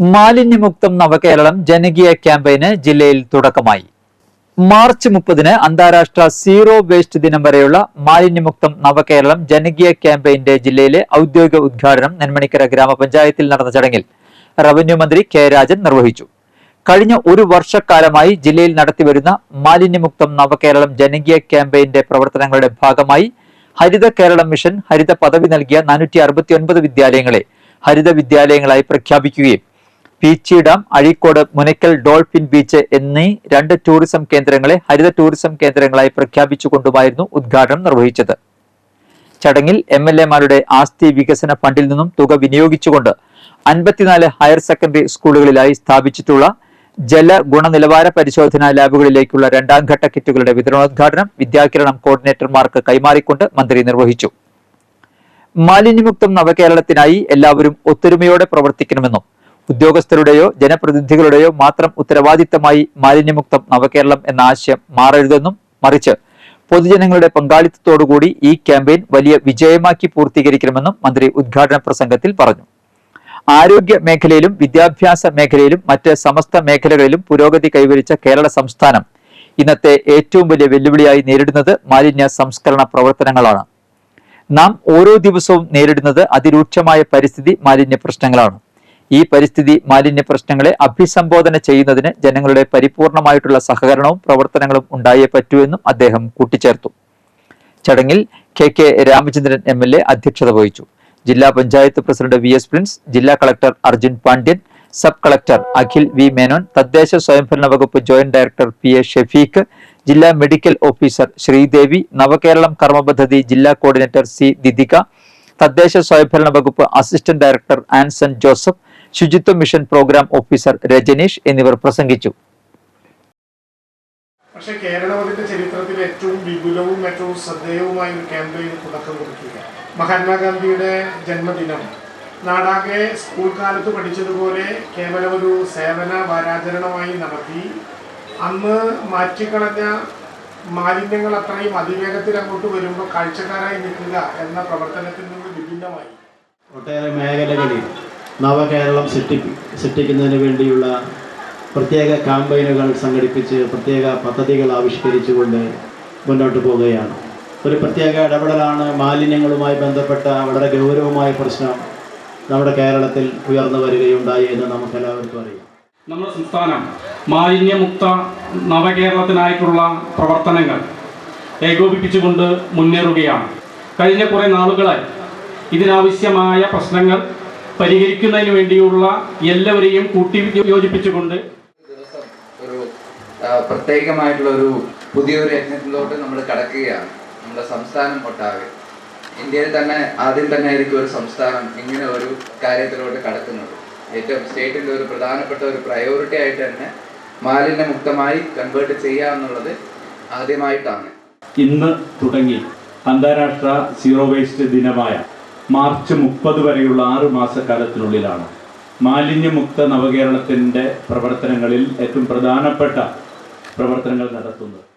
മാലിന്യമുക്തം നവകേരളം ജനകീയ ക്യാമ്പയിന് ജില്ലയിൽ തുടക്കമായി. മാർച്ച് മുപ്പതിന് അന്താരാഷ്ട്ര സീറോ വേസ്റ്റ് ദിനം വരെയുള്ള മാലിന്യമുക്തം നവകേരളം ജനകീയ ക്യാമ്പയിന്റെ ജില്ലയിലെ ഔദ്യോഗിക ഉദ്ഘാടനം നെന്മണിക്കര ഗ്രാമപഞ്ചായത്തിൽ നടന്ന ചടങ്ങിൽ റവന്യൂ മന്ത്രി കെ രാജൻ നിർവഹിച്ചു. കഴിഞ്ഞ ഒരു വർഷക്കാലമായി ജില്ലയിൽ നടത്തിവരുന്ന മാലിന്യമുക്തം നവകേരളം ജനകീയ ക്യാമ്പയിന്റെ പ്രവർത്തനങ്ങളുടെ ഭാഗമായി ഹരിത കേരളം മിഷൻ ഹരിത പദവി നൽകിയ നാനൂറ്റി വിദ്യാലയങ്ങളെ ഹരിത വിദ്യാലയങ്ങളായി പ്രഖ്യാപിക്കുകയും Peechi dam Azhikode Munakkal dolphin beach എന്നീ രണ്ട് ടൂറിസം കേന്ദ്രങ്ങളെ ഹരിത ടൂറിസം കേന്ദ്രങ്ങളായി പ്രഖ്യാപിച്ചുകൊണ്ടുമായിരുന്നു ഉദ്ഘാടനം നിർവഹിച്ചത്. ചടങ്ങിൽ എം എൽ എമാരുടെ ആസ്തി വികസന ഫണ്ടിൽ നിന്നും തുക വിനിയോഗിച്ചുകൊണ്ട് അൻപത്തിനാല് ഹയർ സെക്കൻഡറി സ്കൂളുകളിലായി സ്ഥാപിച്ചിട്ടുള്ള ജല ഗുണനിലവാര പരിശോധനാ ലാബുകളിലേക്കുള്ള രണ്ടാം ഘട്ട കിറ്റുകളുടെ വിതരണോദ്ഘാടനം വിദ്യാകിരണം കോർഡിനേറ്റർമാർക്ക് കൈമാറിക്കൊണ്ട് മന്ത്രി നിർവഹിച്ചു. മാലിന്യമുക്തം നവകേരളത്തിനായി എല്ലാവരും ഒത്തൊരുമയോടെ പ്രവർത്തിക്കണമെന്നും ഉദ്യോഗസ്ഥരുടെയോ ജനപ്രതിനിധികളുടെയോ മാത്രം ഉത്തരവാദിത്തമായി മാലിന്യമുക്തം നവകേരളം എന്ന ആശയം മാറരുതെന്നും മറിച്ച് പൊതുജനങ്ങളുടെ പങ്കാളിത്തത്തോടുകൂടി ഈ ക്യാമ്പയിൻ വലിയ വിജയമാക്കി പൂർത്തീകരിക്കണമെന്നും മന്ത്രി ഉദ്ഘാടന പ്രസംഗത്തിൽ പറഞ്ഞു. ആരോഗ്യ മേഖലയിലും വിദ്യാഭ്യാസ മേഖലയിലും മറ്റ് സമസ്ത മേഖലകളിലും പുരോഗതി കൈവരിച്ച കേരള സംസ്ഥാനം ഇന്നത്തെ ഏറ്റവും വലിയ വെല്ലുവിളിയായി നേരിടുന്നത് മാലിന്യ സംസ്കരണ പ്രവർത്തനങ്ങളാണ്. നാം ഓരോ ദിവസവും നേരിടുന്നത് അതിരൂക്ഷമായ പരിസ്ഥിതി മാലിന്യ പ്രശ്നങ്ങളാണ്. ഈ പരിസ്ഥിതി മാലിന്യ പ്രശ്നങ്ങളെ അഭിസംബോധന ചെയ്യുന്നതിന് ജനങ്ങളുടെ പരിപൂർണമായിട്ടുള്ള സഹകരണവും പ്രവർത്തനങ്ങളും ഉണ്ടായേ പറ്റൂ എന്നും അദ്ദേഹം കൂട്ടിച്ചേർത്തു. ചടങ്ങിൽ K K Ramachandran M L A അധ്യക്ഷത വഹിച്ചു. ജില്ലാ panchayat president V S Prince ജില്ലാ collector Arjun Pandian sub collector Akhil V Menon തദ്ദേശ സ്വയംഭരണ വകുപ്പ് joint director P A Shafeeq ജില്ലാ മെഡിക്കൽ ഓഫീസർ ശ്രീദേവി നവകേരളം കർമ്മപദ്ധതി ജില്ലാ കോർഡിനേറ്റർ സി ദിദിക തദ്ദേശ സ്വയംഭരണ വകുപ്പ് അസിസ്റ്റന്റ് ഡയറക്ടർ ആൻസൺ ജോസഫ് ശുചിത്വ മിഷൻ പ്രോഗ്രാം ഓഫീസർ രജനീഷ് എന്നിവർ പ്രസംഗിച്ചു. പക്ഷേ കേരളത്തിന്റെ ചരിത്രത്തിൽ ഏറ്റവും വിപുലവും ഏറ്റവും ശ്രദ്ധേയവുമായ ഒരു ക്യാമ്പയിന് തുടക്കം കുറിക്കുക. മഹാത്മാഗാന്ധിയുടെ ജന്മദിനം. നാടാകെ സ്കൂൾ കാലത്ത് പഠിച്ചതുപോലെ കേവലം ഒരു സേവന വാരാചരണമായി നടത്തി. അന്ന് മാറ്റിക്കളഞ്ഞ മാലിന്യങ്ങൾ അത്രയും അതിവേഗത്തിൽ അങ്ങോട്ട് വരുമ്പോൾ കാഴ്ചക്കാരായി നിൽക്കുക എന്ന പ്രവർത്തനത്തിൽ നിന്ന് വിഭിന്നമായി. ഒട്ടേറെ മേഖലകളിൽ നവകേരളം സൃഷ്ടി സൃഷ്ടിക്കുന്നതിന് വേണ്ടിയുള്ള പ്രത്യേക ക്യാമ്പയിനുകൾ സംഘടിപ്പിച്ച് പ്രത്യേക പദ്ധതികൾ ആവിഷ്കരിച്ചുകൊണ്ട് മുന്നോട്ട് പോവുകയാണ്. ഒരു പ്രത്യേക ഇടപെടലാണ് മാലിന്യങ്ങളുമായി ബന്ധപ്പെട്ട വളരെ ഗൗരവമായ പ്രശ്നം നമ്മുടെ കേരളത്തിൽ ഉയർന്നു വരികയുണ്ടായി എന്ന് നമുക്ക് എല്ലാവർക്കും അറിയാം. നമ്മുടെ സംസ്ഥാനം മാലിന്യമുക്ത നവകേരളത്തിനായിട്ടുള്ള പ്രവർത്തനങ്ങൾ ഏകോപിപ്പിച്ചുകൊണ്ട് മുന്നേറുകയാണ്. കഴിഞ്ഞ കുറേ നാളുകളായി ഇതിനാവശ്യമായ പ്രശ്നങ്ങൾ പരിഹരിക്കുന്നതിന് വേണ്ടിയുള്ള എല്ലാവരെയും കൂട്ടി യോജിപ്പിച്ചുകൊണ്ട് ഒരു പ്രത്യേകമായിട്ടുള്ള ഒരു പുതിയൊരു യജ്ഞത്തിലോട്ട് നമ്മൾ കടക്കുകയാണ്. നമ്മുടെ സംസ്ഥാനം ഒട്ടാകെ. ഇന്ത്യയിൽ തന്നെ ആദ്യം തന്നെ ആയിരിക്കും ഒരു സംസ്ഥാനം ഇങ്ങനെ ഒരു കാര്യത്തിലോട്ട് കടക്കുന്നത്. ഏറ്റവും സ്റ്റേറ്റിന്റെ ഒരു പ്രധാനപ്പെട്ട ഒരു പ്രയോറിറ്റി ആയിട്ട് തന്നെ മാലിന്യമുക്തമായി കൺവേർട്ട് ചെയ്യുക എന്നുള്ളത് ആദ്യമായിട്ടാണ്. ഇന്ന് തുടങ്ങി അന്താരാഷ്ട്ര സീറോ വേസ്റ്റ് ദിനമായ മാർച്ച് മുപ്പത് വരെയുള്ള ആറ് മാസക്കാലത്തിനുള്ളിലാണ്. മാലിന്യമുക്ത നവകേരളത്തിന്റെ പ്രവർത്തനങ്ങളിൽ ഏറ്റവും പ്രധാനപ്പെട്ട പ്രവർത്തനങ്ങൾ നടത്തുന്നത്.